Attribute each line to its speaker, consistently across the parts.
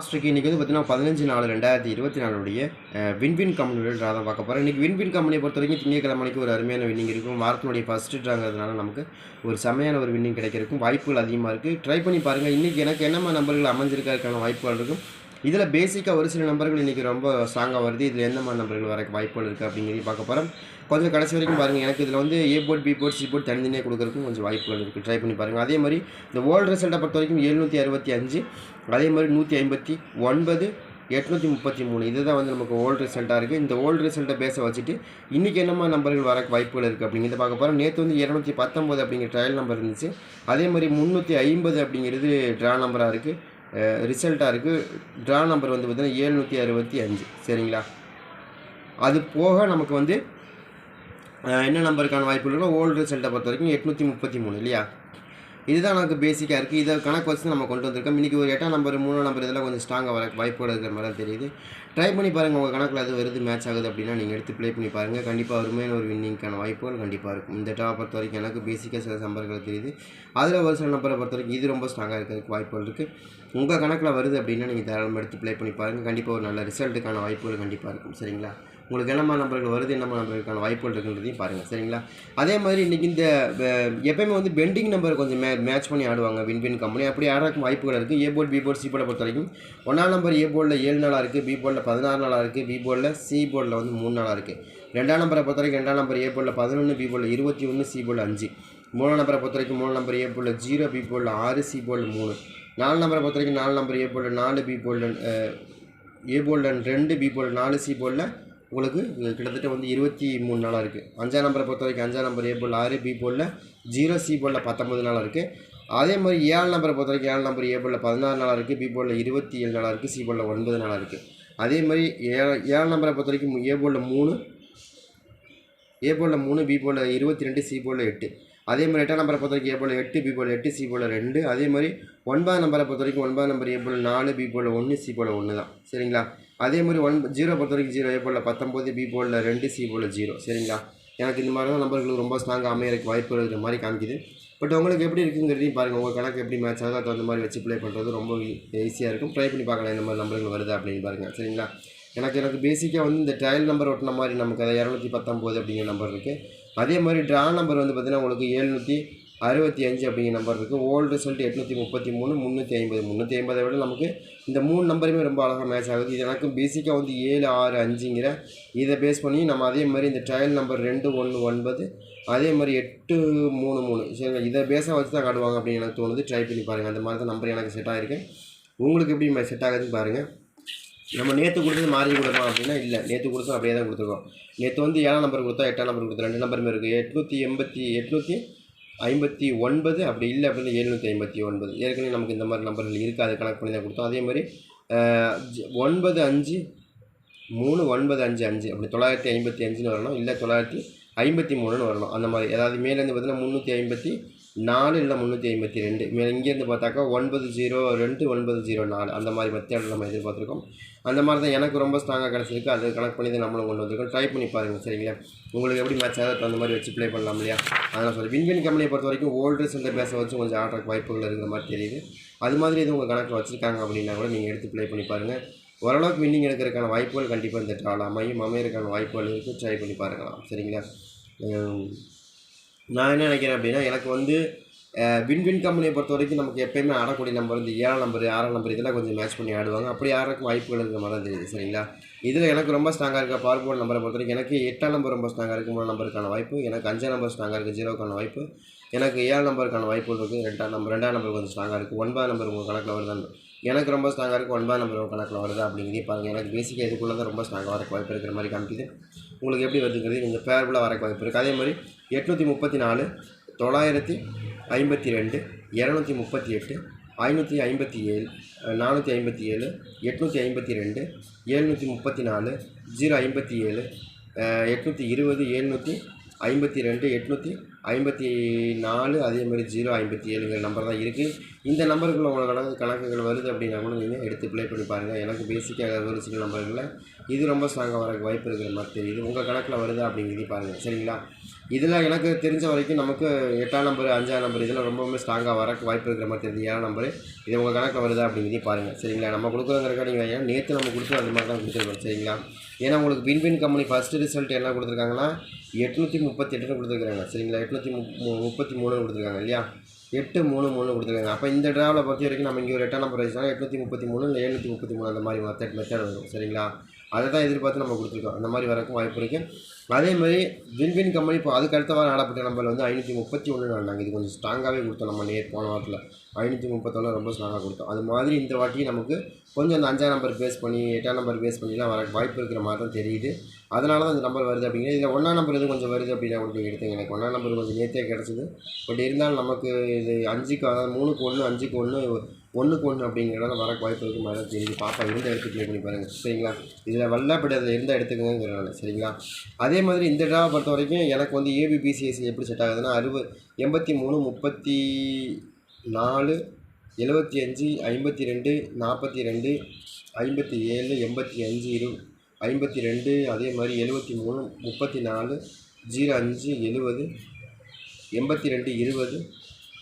Speaker 1: லாஸ்ட்டுக்கு இன்றைக்கி வந்து பார்த்தீங்கன்னா பதினஞ்சு நாலு ரெண்டாயிரத்தி இருபத்தி நாலுடைய வின்வின் கம்பெனியோட ட்ரா தான் பார்க்க போகிறோம் இன்றைக்கி வின்வின் கம்பெனியை பொறுத்த வரைக்கும் திங்கக்கிழமைக்கு ஒரு அருமையான வின்னிங் இருக்கும். வாரத்தினுடைய ஃபஸ்ட்டு ட்ராங்கிறதுனால நமக்கு ஒரு செமையான ஒரு வின்னிங் கிடைக்கிறதுக்கும் வாய்ப்புகள் அதிகமாக இருக்குது ட்ரை பண்ணி பாருங்கள் இன்றைக்கி எனக்கு என்னமா நம்பர்கள் அமைஞ்சிருக்கிறதுக்கான வாய்ப்புகள் இருக்கும். இதில் பேசிக்காக ஒரு சில நம்பர்கள் இன்றைக்கி ரொம்ப ஸ்ட்ராங்காக வருது. இதில் எந்த மாதிரி நம்பர்கள் வர வாய்ப்புகள் இருக்குது அப்படிங்கிறதையும் பார்க்க போகிறோம் கொஞ்சம் கடைசி வரைக்கும் பாருங்கள் எனக்கு இதில் வந்து A board B board C board தனித்தனியாக கொடுக்குறதுக்கும் கொஞ்சம் வாய்ப்புகள் இருக்குது ட்ரை பண்ணி பாருங்கள் அதே மாதிரி இந்த வேர்ல்டு ரிசல்ட்டை பொறுத்த வரைக்கும் எழுநூற்றி அறுபத்தி அஞ்சு அதே மாதிரி நூற்றி ஐம்பத்தி ஒன்பது எட்நூற்றி முப்பத்தி மூணு. இதுதான் வந்து நமக்கு ஓல்டு ரிசல்ட்டாக இருக்குது இந்த ஓல்டு ரிசல்ட்டை பேச வச்சுட்டு இன்றைக்கி என்னமா நம்பர்கள் வர வாய்ப்புகள் இருக்குது அப்படிங்கிறத பார்க்க போகிறோம் நேற்று வந்து இரநூத்தி பத்தொம்போது அப்படிங்கிற ட்ரையல் நம்பர் இருந்துச்சு. அதே மாதிரி முந்நூற்றி ஐம்பது அப்படிங்கிறது ட்ரா நம்பராக இருக்குது ரிசல்ட்டாக இருக்குது ட்ரா நம்பர் வந்து பார்த்திங்கன்னா ஏழ்நூற்றி அறுபத்தி அஞ்சு. சரிங்களா? அது போக நமக்கு வந்து என்ன நம்பருக்கான வாய்ப்பு ஓல்டு ரிசல்ட்டை பொறுத்த வரைக்கும் எட்நூற்றி முப்பத்தி மூணு இல்லையா? இதுதான் நமக்கு பேசிக்காக இருக்குது இதை கணக்கு வச்சு நம்ம கொண்டு வந்திருக்கோம். இன்றைக்கி ஒரு எட்டாம் நம்பர் மூணாம் நம்பர் இதெல்லாம் கொஞ்சம் ஸ்ட்ராங்காக வர வாய்ப்போடு இருக்கிற மாதிரி தெரியுது. ட்ரை பண்ணி பாருங்கள் உங்கள் கணக்கில் அது வருது மேட்ச் ஆகுது அப்படின்னா நீங்கள் எடுத்து ப்ளே பண்ணி பாருங்கள் கண்டிப்பாக அருமையான ஒரு வின்னிங்க்கான வாய்ப்புகள் கண்டிப்பாக இருக்கும். இந்த டாப் பொறுத்த வரைக்கும் எனக்கு பேசிக்காக சில நம்பர்கள் தெரியுது. அதில் ஒரு சில நம்பரை பொறுத்த வரைக்கும் இது ரொம்ப ஸ்ட்ராங்காக இருக்கிறதுக்கு வாய்ப்புகள் இருக்குது உங்கள் கணக்கில் வருது அப்படின்னா நீங்கள் தாராளமாக எடுத்து ப்ளே பண்ணி பாருங்கள் கண்டிப்பாக ஒரு நல்ல ரிசல்ட்டுக்கான வாய்ப்புகள் கண்டிப்பாக இருக்கும். சரிங்களா? உங்களுக்கு என்னமா நம்பர்கள் வருது என்னமா நம்பருக்கான வாய்ப்புகள் இருக்குன்றதையும் பாருங்கள் சரிங்களா? அதே மாதிரி இன்றைக்கி இந்த எப்பயுமே வந்து பெண்டிங் நம்பர் கொஞ்சம் மே மேட்ச் பண்ணி ஆடுவாங்க வின் வின் கம்பெனி அப்படி ஆடுறதுக்கு வாய்ப்புகள் இருக்குது A board B board C போர்டை பொறுத்த வரைக்கும் ஒன்றாம் நம்பர் ஏ போர்டில் ஏழு நாளாக இருக்குது பி போர்டில் பதினாறு நாளாக இருக்குது பி போர்டில் சி போர்டில் வந்து மூணு நாளாக இருக்குது ரெண்டாம் நம்பரை பொறுத்த வரைக்கும் ரெண்டாம் நம்பர் ஏ போர்டில் பதினொன்று பி போர்டில் இருபத்தி ஒன்று சி போர்டில் அஞ்சு. மூணாம் நம்பரை பொறுத்த வரைக்கும் மூணு நம்பர் ஏ போர்டில் ஜீரோ பி போர்டில் ஆறு சி போர்டில் மூணு. நாலு நம்பரை பொறுத்த வரைக்கும் நாலு நம்பர் ஏ போர்டில் நாலு பி போர்டில் ஏ போர்டில் ரெண்டு பி போர்டில் நாலு சி போர்டில் உங்களுக்கு கிட்டத்தட்ட வந்து இருபத்தி மூணு நாளாக இருக்குது அஞ்சாம் நம்பரை பொறுத்த வரைக்கும் அஞ்சாம் நம்பர் ஏ போல் ஆறு பி போலில் ஜீரோ சி போலில் பத்தொம்பது நாளாக இருக்குது அதே மாதிரி ஏழு நம்பரை பொறுத்த வரைக்கும் ஏழு நம்பர் ஏ போலில் பதினாறு நாளாக இருக்குது பி போலில் இருபத்தி ஏழு நாளாக இருக்குது சி போலில் ஒன்பது நாளாக இருக்குது அதே மாதிரி ஏழு ஏழு நம்பரை பொறுத்த வரைக்கும் ஏ போலில் மூணு ஏ போலில் மூணு பி போலில் இருபத்தி ரெண்டு சி போலில் எட்டு. அதே மாதிரி எட்டாம் நம்பரை பொறுத்த வரைக்கும் ஏ போல் எட்டு பி போல் எட்டு சி போல் ரெண்டு. அதே மாதிரி ஒன்பதாம் நம்பரை பொறுத்த வரைக்கும் ஒன்பதாம் நம்பர் ஏ போல் நாலு பி போல் ஒன்று சி போல் ஒன்று தான். சரிங்களா? அதே மாதிரி ஒன் ஜீரோ பொறுத்த வரைக்கும் ஜீரோ ஏ போல் பத்தொம்போது பி போல் ரெண்டு சி போல் ஜீரோ சரிங்களா? எனக்கு இந்த மாதிரி தான் நம்பர்கள் ரொம்ப ஸ்ட்ராங்காக அமையறதுக்கு வாய்ப்பு இருக்கிற மாதிரி காமிக்குது. பட் உங்களுக்கு எப்படி இருக்குங்கிறதையும் பாருங்கள் உங்கள் கணக்கு எப்படி மேட்ச் ஆகுது அது அந்த மாதிரி வச்சு ப்ளே பண்ணுறது ரொம்ப ஈஸியாக இருக்கும். ட்ரை பண்ணி பார்க்கலாம் இந்த மாதிரி நம்பர்கள் வருது அப்படின்னு பாருங்கள் சரிங்களா? எனக்கு எனக்கு பேசிக்காக வந்து இந்த ட்ரையல் நம்பர் ஒட்டின மாதிரி நமக்கு அதை இரநூத்தி பத்தொம்போது அப்படிங்கிற நம்பர் இருக்குது அதே மாதிரி ட்ரா நம்பர் வந்து பார்த்திங்கன்னா உங்களுக்கு ஏழ்நூற்றி அறுபத்தி அஞ்சு அப்படிங்கிற நம்பர் இருக்குது ஓல்டு ரிசல்ட் எட்நூற்றி முப்பத்தி மூணு முந்நூற்றி ஐம்பது. முந்நூற்றி ஐம்பதை விட நமக்கு இந்த மூணு நம்பருமே ரொம்ப அழகாக மேட்ச் ஆகுது. இது எனக்கு பேசிக்காக வந்து ஏழு ஆறு அஞ்சுங்கிற இதை பேஸ் பண்ணி நம்ம அதே மாதிரி இந்த ட்ரையல் நம்பர் ரெண்டு ஒன்று ஒன்பது அதே மாதிரி எட்டு மூணு மூணு. சரிங்களா? இதை பேஸாக வச்சு தான் காட்டுவாங்க அப்படின்னு எனக்கு தோணுது. ட்ரை பண்ணி பாருங்கள் அந்த மாதிரி தான் நம்பர் எனக்கு செட் ஆகிருக்கு உங்களுக்கு எப்படி செட் ஆகுதுன்னு பாருங்கள் நம்ம நேற்று கொடுத்தது மாறி கொடுத்தோம் அப்படின்னா இல்லை. நேற்று கொடுத்தோம் அப்படியே தான் கொடுத்துருக்கோம். நேற்று வந்து ஏழாம் நம்பர் கொடுத்தோம் எட்டாம் நம்பர் கொடுத்தோம் ரெண்டு நம்பருமே இருக்குது எட்நூற்றி எண்பத்தி எட்நூற்றி ஐம்பத்தி ஒன்பது அப்படி இல்லை அப்படின்னா எழுநூற்றி ஐம்பத்தி ஒன்பது. ஏற்கனவே நமக்கு இந்த மாதிரி நம்பர்கள் இருக்குது அதை கணக்கு பண்ணி தான் கொடுத்தோம். அதே மாதிரி ஒன்பது அஞ்சு மூணு ஒன்பது அஞ்சு அஞ்சு அப்படி தொள்ளாயிரத்தி ஐம்பத்தி அஞ்சுன்னு வரணும் இல்லை தொள்ளாயிரத்தி ஐம்பத்தி மூணுன்னு வரணும். அந்த மாதிரி அதாவது மேலேருந்து பார்த்தீங்கன்னா முந்நூற்றி ஐம்பத்தி நாலு இல்லை முந்நூற்றி ஐம்பத்தி ரெண்டு. மேலே இங்கேருந்து பார்த்தாக்கா ஒன்பது ஜீரோ ரெண்டு ஒன்பது ஜீரோ நாலு. அந்த மாதிரி மெத்தேடில் நம்ம எதிர்பார்த்துருக்கோம். அந்த மாதிரி தான் எனக்கு ரொம்ப ஸ்ட்ராங்காக கிடச்சிருக்கு. அதை கணக்கு பண்ணி தான் நம்மளும் கொண்டு வந்திருக்கோம். ட்ரை பண்ணி பாருங்கள் சரிங்களா? உங்களுக்கு எப்படி மேட்ச் ஆகுது அந்த மாதிரி வச்சு ப்ளே பண்ணலாம் இல்லையா? அதனால் சொல்லி வின்வின் கம்பெனியை பொறுத்த வரைக்கும் ஓல்டு சென்டர் பேச வச்சு கொஞ்சம் ஆடுறக்கு வாய்ப்புகள் இருக்கிற மாதிரி தெரியுது. அது மாதிரி இது உங்கள் கணக்கில் வச்சுருக்காங்க அப்படின்னா கூட நீங்கள் எடுத்து ப்ளே பண்ணி பாருங்கள் ஓரளவுக்கு வின்னிங் எடுக்கிறதுக்கான வாய்ப்புகள் கண்டிப்பாக இந்த ட்ரால் அமையும். அமையறதுக்கான வாய்ப்புகள் இருக்குது ட்ரை பண்ணி பாருங்களாம். சரிங்களா? நான் என்ன நினைக்கிறேன் அப்படின்னா எனக்கு வந்து வின் வின் கம்பெனியை பொறுத்த வரைக்கும் நமக்கு எப்பயுமே ஆடக்கூடிய நம்பர் வந்து ஏழாம் நம்பர் ஆறாம் நம்பர் இதெல்லாம் கொஞ்சம் மேட்ச் பண்ணி ஆடுவாங்க. அப்படி ஆடுறதுக்கு வாய்ப்புகள் இருக்கிற மாதிரி தான் தெரியுது சரிங்களா? இதில் எனக்கு ரொம்ப ஸ்ட்ராங்காக இருக்க பவர் போர்ட் நம்பரை பொறுத்த வரைக்கும் எனக்கு எட்டாம் நம்பர் ரொம்ப ஸ்ட்ராங்காக இருக்குது மூணு நம்பருக்கான வாய்ப்பு எனக்கு அஞ்சாம் நம்பர் ஸ்ட்ராங்காக இருக்குது ஜீரோக்கான வாய்ப்பு எனக்கு ஏழாம் நம்பருக்கான வாய்ப்பு இருக்குது ரெண்டாம் நம்பர் ரெண்டாம் நம்பர் கொஞ்சம் ஸ்ட்ராங்காக இருக்குது ஒன்பதாம் நம்பர் உங்கள் கணக்கில் வருதான் எனக்கு ரொம்ப ஸ்ட்ராங்காக இருக்குது ஒன்பதாம் நம்பர் உங்கள் கணக்கில் வருதா அப்படிங்கிறதே பாருங்கள் எனக்கு பேசிக்காக இதுக்குள்ளே தான் ரொம்ப ஸ்ட்ராங்காக வரக்கு வாய்ப்பு இருக்கிற மாதிரி காமிக்குது. உங்களுக்கு எப்படி வருதுங்கிறது கொஞ்சம் ஃபேவரபுளாக வரக்கு வாய்ப்பு இருக்குது அதே மாதிரி எட்நூற்றி முப்பத்தி நாலு தொள்ளாயிரத்தி ஐம்பத்தி ரெண்டு இரநூத்தி முப்பத்தி எட்டு ஐநூற்றி ஐம்பத்தி ஏழு நானூற்றி ஐம்பத்தி ஏழு எட்நூற்றி ஐம்பத்தி ரெண்டு ஏழ்நூற்றி முப்பத்தி நாலு ஜீரோ ஐம்பத்தி ஏழு எட்நூற்றி இருபது ஏழ்நூற்றி ஐம்பத்தி ரெண்டு எட்நூற்றி ஐம்பத்தி நாலு அதே மாதிரி ஜீரோ ஐம்பத்தி ஏழுங்கிற நம்பர் தான் இருக்குது இந்த நம்பருக்குள்ள உங்கள் கணக்கு கணக்குகள் வருது அப்படின்னா கூட நீங்கள் எடுத்து ப்ளே பண்ணி பாருங்கள் எனக்கு பேசிக்காக ஒரு சில நம்பர்களில் இது ரொம்ப ஸ்ட்ராங்காக வரக்கு வாய்ப்பு இருக்கிற மாதிரி தெரியுது. உங்கள் கணக்கில் வருதா அப்படிங்கிறது பாருங்கள் சரிங்களா? இதில் எனக்கு தெரிஞ்ச வரைக்கும் நமக்கு எட்டாம் நம்பர் அஞ்சாம் நம்பர் இதெல்லாம் ரொம்பவுமே ஸ்ட்ராங்காக வரக்கு வாய்ப்பு இருக்கிற மாதிரி தெரியுது. ஏழாம் நம்பர் இது உங்கள் கணக்கில் வருதா அப்படிங்கிறதையும் பாருங்கள் சரிங்களா? நம்ம கொடுக்குறோங்கிறக்கா நீங்கள் ஏன் நேற்று நம்ம கொடுத்து அது மாதிரி தான் கொடுத்துருக்கோம். சரிங்களா? ஏன்னா உங்களுக்கு வின்வின் கம்பெனி ஃபஸ்ட்டு ரிசல்ட் என்ன கொடுத்துருக்காங்கன்னா எட்நூற்றி முப்பத்தி எட்டுன்னு கொடுத்துருக்காங்க சரிங்களா? எட்நூற்றி மு முப்பத்தி மூணு கொடுத்துருக்காங்க இல்லையா? எட்டு மூணு மூணு கொடுத்துருக்காங்க. அப்போ இந்த ட்ராவலை பொறுத்த வரைக்கும் நம்ம இங்கே ஒரு எட்டாம் நம்பர் வச்சுனா எட்நூற்றி முப்பத்தி மூணு இல்லை எழுநூற்றி முப்பத்தி மூணு அந்த மாதிரி மெத்தட் மெத்தட் வரும். சரிங்களா? அதை தான் எதிர்பார்த்து நம்ம கொடுத்துருக்கோம். அந்த மாதிரி வரக்கும் வாய்ப்பு இருக்குது அதே மாதிரி வின்வின் கம்பெனி இப்போ அதுக்கு அடுத்த வாரம் ஆடப்பட்ட நம்பர் வந்து ஐநூற்றி முப்பத்தி ஒன்று நாங்கள் இது கொஞ்சம் ஸ்ட்ராங்காகவே கொடுத்தோம் நம்ம நேர் போன வாரத்தில். ஐநூற்றி முப்பத்தொன்று ரொம்ப ஸ்ட்ராங்காக கொடுத்தோம். அது மாதிரி இந்த வாட்டி நமக்கு கொஞ்சம் அந்த அஞ்சாம் நம்பர் பேஸ் பண்ணி எட்டாம் நம்பர் பேஸ் பண்ணிலாம் வர வாய்ப்பு இருக்கிற மாதிரி தான் தெரியுது. அதனால தான் இந்த நம்பர் வருது அப்படிங்கிறது. இதில் ஒன்றாம் நம்பர் எதுவும் கொஞ்சம் வருது அப்படின்னா கூட நீங்கள் எடுத்துங்க. எனக்கு ஒன்றாம் நம்பர் கொஞ்சம் நேற்றே கிடச்சிது. பட் இருந்தாலும் நமக்கு இது அஞ்சுக்கு அதாவது மூணுக்கு ஒன்று அஞ்சுக்கு ஒன்று ஒன்றுக்கு ஒன்று அப்படிங்கிறதால வர வாய்ப்பு இருக்கு. மாதிரி தான் தெரியுது பாப்பா இருந்த இடத்துக்கு ப்ளே பண்ணி பாருங்கள் சரிங்களா? இதில் வரல பட் அதில் இருந்தால் எடுத்துக்கங்கிறனால சரிங்களா? அதே மாதிரி இந்த டிராவை பொறுத்த வரைக்கும் எனக்கு வந்து ஏபிபிசிஎஸ்சி எப்படி செட் ஆகுதுன்னா அறுபது எண்பத்தி மூணு முப்பத்தி நாலு எழுபத்தி அஞ்சு ஐம்பத்தி ரெண்டு நாற்பத்தி ரெண்டு ஐம்பத்தி ஏழு எண்பத்தி அஞ்சு இரு ஐம்பத்தி ரெண்டு அதே மாதிரி எழுபத்தி மூணு முப்பத்தி நாலு ஜீரோ அஞ்சு எழுபது எண்பத்தி ரெண்டு இருபது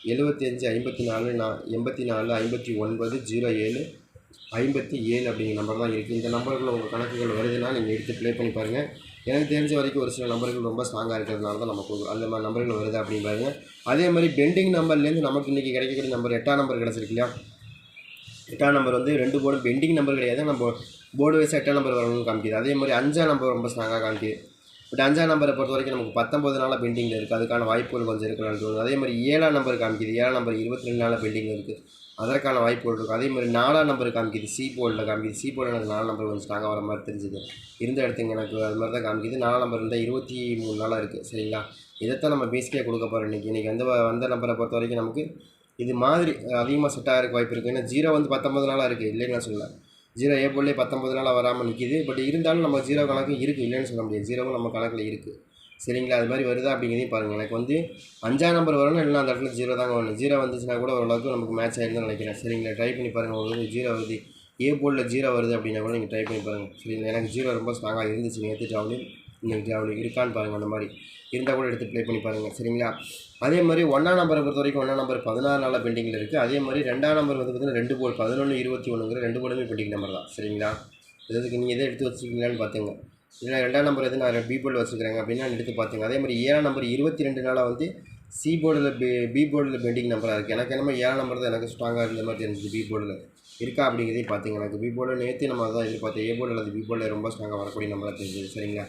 Speaker 1: எழுபத்தி அஞ்சு ஐம்பத்தி நாலு நா எண்பத்தி நாலு ஐம்பத்தி ஒன்பது ஜீரோ ஏழு ஐம்பத்தி ஏழு அப்படிங்கிற நம்பர் தான் இருக்குது இந்த நம்பருக்குள்ள உங்கள் கணக்குகள் வருதுன்னா நீங்கள் எடுத்து ப்ளே பண்ணி பாருங்கள் எனக்கு தெரிஞ்ச வரைக்கும் ஒரு சில நம்பர்கள் ரொம்ப ஸ்ட்ராங்காக இருக்கிறதுனால தான் நமக்கு அந்த மாதிரி நம்பர்கள் வருது அப்படின்னு பாருங்கள் அதே மாதிரி பெண்டிங் நம்பர்லேருந்து நமக்கு இன்றைக்கி கிடைக்கக்கூடிய நம்பர் எட்டாம் நம்பர் கிடச்சிருக்கு இல்லையா? எட்டாம் நம்பர் வந்து ரெண்டு போர்டு பெண்டிங் நம்பர் கிடையாது. நம்ம போர்டு வைஸ் எட்டாம் நம்பர் வரணும்னு காமிக்குது. அதே மாதிரி அஞ்சாம் நம்பர் ரொம்ப ஸ்ட்ராங்காக காமிக்குது. பட் அஞ்சாம் நம்பரை பொறுத்த வரைக்கும் நமக்கு பத்தொம்பது நாளாக பெண்டிங்கில் இருக்குது அதுக்கான வாய்ப்புகள் கொஞ்சம் இருக்கலாம்னு தோணுது அதே மாதிரி ஏழாம் நம்பர் காமிக்குது. ஏழாம் நம்பர் இருபத்தி ரெண்டு நாளாக பெண்டிங்கில் இருக்குது அதற்கான வாய்ப்புகள் இருக்கும் அதே மாதிரி நாலாம் நம்பர் காமிக்குது. சி போர்டில் காமிக்குது. சி போர்டில் எனக்கு நாலு நம்பர் கொஞ்சம் ஸ்ட்ராங்காக வர மாதிரி தெரிஞ்சுது. இருந்த இடத்துக்கு எனக்கு அது மாதிரி தான் காமிக்குது. நாலாம் நம்பர் இருந்தால் இருபத்தி மூணு நாளாக இருக்குது சரிங்களா? இதைத்தான் நம்ம பேசிக்காக கொடுக்க போகிறோம் இன்றைக்கி இன்றைக்கி வந்து வந்த நம்பரை பொறுத்த வரைக்கும் நமக்கு இது மாதிரி அதிகமாக செட் ஆகிறதுக்கு வாய்ப்பு இருக்குது ஏன்னா ஜீரோ வந்து பத்தொம்பது நாளாக இருக்குது இல்லைன்னு நான் சொல்லலை. ஜீரோ ஏ போலே பத்தொம்பது நாளாக வராமல் நிற்கிது பட் இருந்தாலும் நம்ம ஜீரோ கணக்கு இருக்குது இல்லைன்னு சொல்ல முடியாது. ஜீரோவும் நம்ம கணக்கில் இருக்குது சரிங்களா? அது மாதிரி வருதா அப்படிங்கிறதையும் பாருங்கள் எனக்கு வந்து அஞ்சாம் நம்பர் வரணும் இல்லைனா அந்த இடத்துல ஜீரோ தாங்க வரணும். ஜீரோ வந்துச்சுன்னா கூட ஓரளவுக்கு நமக்கு மேட்ச் ஆயிருந்தான்னு நினைக்கிறேன். சரிங்களா? ட்ரை பண்ணி பாருங்கள் உங்களுக்கு ஜீரோ வருது. ஏ போர்டில் ஜீரோ வருது அப்படின்னா கூட நீங்கள் ட்ரை பண்ணி பாருங்கள் சரிங்களா? எனக்கு ஜீரோ ரொம்ப ஸ்ட்ராங்காக இருந்துச்சு நேற்று ட்ராவலிங் இன்னைக்கு ட்ராவலிங் இருக்கான்னு பாருங்கள் அந்த மாதிரி. இருந்தால் கூட எடுத்து ப்ளே பண்ணி பாருங்கள் சரிங்களா? அதே மாதிரி ஒன்றாம் நம்பரை பொறுத்த வரைக்கும் ஒன்றாம் நம்பர் பதினாறு நாளாக பெண்டிங்கில் இருக்குது அதே மாதிரி ரெண்டாம் நம்பர் வந்து பார்த்திங்கன்னா ரெண்டு போர்டு பதினொன்று இருபத்தி ஒன்றுங்கிற ரெண்டு போர்டுமே பெண்டிங் நம்பர் தான் சரிங்களா? இதுக்கு நீங்கள் எதை எடுத்து வச்சுருக்கீங்களான்னு பார்த்துங்க இல்லை ரெண்டாம் நம்பர் எது நான் பி போர்டில் வச்சுருக்கிறேங்க அப்படின்னா எடுத்து பார்த்துங்க அதே மாதிரி ஏழாம் நம்பர் இருபத்தி ரெண்டு நாளாக வந்து சி போர்டில் பி பி போர்டில் பெண்டிங் நம்பராக இருக்குது எனக்கு என்னமோ ஏழாம் நம்பர் தான் எனக்கு ஸ்ட்ராங்காக இருந்த மாதிரி தெரிஞ்சது பி போர்டில் இருக்கா அப்படிங்கிறதையும் பார்த்துங்க எனக்கு பி போர்டில் நேற்று நம்ம அதான் எதிர்பார்த்தேன் ஏ போர்டில் அல்லது பி போர்டில் ரொம்ப ஸ்ட்ராங்காக வரக்கூடிய நம்பராக தெரிஞ்சது சரிங்களா?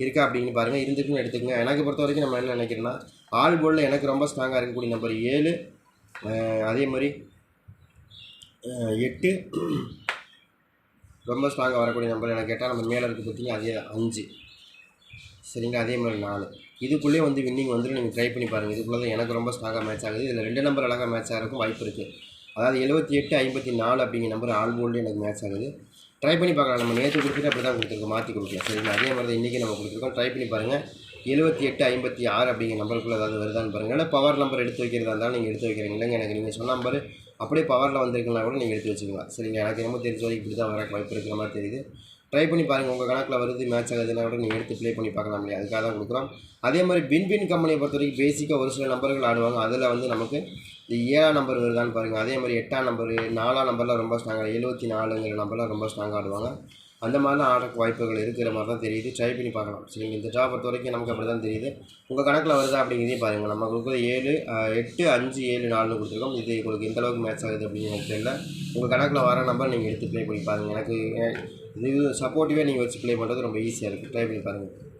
Speaker 1: இருக்கா அப்படின்னு பாருங்கள் இருந்துக்குன்னு எடுத்துக்கங்க. எனக்கு பொறுத்த வரைக்கும் நம்ம என்ன நினைக்கிறேன்னா ஆல் போர்டில் எனக்கு ரொம்ப ஸ்ட்ராங்காக இருக்கக்கூடிய நம்பர் ஏழு அதே மாதிரி எட்டு ரொம்ப ஸ்ட்ராங்காக வரக்கூடிய நம்பர் எனக்கு கேட்டால் நம்ம மேலே இருக்குது பார்த்தீங்கன்னா அதே அஞ்சு. சரிங்களா? அதே மாதிரி நாலு. இதுக்குள்ளேயே வந்து வின்னிங் வந்து நீங்கள் ட்ரை பண்ணி பாருங்கள் இதுக்குள்ளே தான் எனக்கு ரொம்ப ஸ்ட்ராங்காக மேட்ச் ஆகுது. இதில் ரெண்டு நம்பர் அழகாக மேட்ச் ஆகிறதுக்கும் வாய்ப்பு இருக்குது அதாவது எழுபத்தி எட்டு ஐம்பத்தி நாலு அப்படிங்கிற நம்பர் ஆல் போல்டு எனக்கு மேட்ச் ஆகுது. ட்ரை பண்ணி பார்க்கலாம். நம்ம நேற்று கொடுத்துட்டு அப்படி தான் கொடுத்துருக்கோம் மாற்றி கொடுக்கலாம் சரிங்களா அதே மாதிரி தான் இன்றைக்கி நம்ம கொடுத்துருக்கோம். ட்ரை பண்ணி பாருங்கள் எழுபத்தி எட்டு ஐம்பத்தி ஆறு அப்படிங்கிற நம்பருக்குள்ளே ஏதாவது வருதான்னு பாருங்கள் இல்லை பவர் நம்பர் எடுத்து வைக்கிறதா இருந்தாலும் நீங்கள் எடுத்து வைக்கிறீங்க. இல்லைங்க எனக்கு நீங்கள் சொன்ன நம்பர் அப்படியே பவரில் வந்திருக்கலாம் கூட நீங்கள் எடுத்து வச்சுக்கலாம். சரிங்க எனக்கு என்னமோ தெரிஞ்ச வரைக்கும் இப்படி தான் வர வாய்ப்பு இருக்கிற மாதிரி தெரியுது. ட்ரை பண்ணி பாருங்கள் உங்கள் கணக்கில் வருது மேட்ச் ஆகுதுன்னா கூட நீங்கள் எடுத்து ப்ளே பண்ணி பார்க்கலாம் இல்லையா? அதுக்காக தான் கொடுக்குறோம். அதே மாதிரி பின்பின் கம்பெனியை பொறுத்த வரைக்கும் பேசிக்காக ஒரு சில நம்பர்கள் ஆடுவாங்க. அதில் வந்து நமக்கு இந்த ஏழாம் நம்பர் வருதான்னு பாருங்கள் அதே மாதிரி எட்டாம் நம்பரு நாலாம் நம்பர்லாம் ரொம்ப ஸ்ட்ராங்காக எழுபத்தி நாலுங்கிற நம்பர்லாம் ரொம்ப ஸ்ட்ராங்காக ஆடுவாங்க. அந்த மாதிரிலாம் ஆடுறக்கு வாய்ப்புகள் இருக்கிற மாதிரி தான் தெரியுது. ட்ரை பண்ணி பார்க்கலாம். சரிங்க இந்த ஜாப் பொறுத்த வரைக்கும் நமக்கு அப்படி தான் தெரியுது. உங்கள் கணக்கில் வருதா அப்படிங்கிறதையும் பாருங்கள் நம்ம கொடுக்குற ஏழு எட்டு அஞ்சு ஏழு நாலுன்னு கொடுத்துருக்கோம். இது உங்களுக்கு எந்த அளவுக்கு மேட்ச் ஆகுது அப்படின்னு எனக்கு தெரியல. உங்கள் கணக்கில் வர நம்பர் நீங்கள் எடுத்து ப்ளே பண்ணி பாருங்கள் எனக்கு இது சப்போர்ட்டிவாக நீங்கள் வச்சு ப்ளே பண்ணுறது ரொம்ப ஈஸியாக இருக்குது ட்ரை பண்ணி பாருங்கள்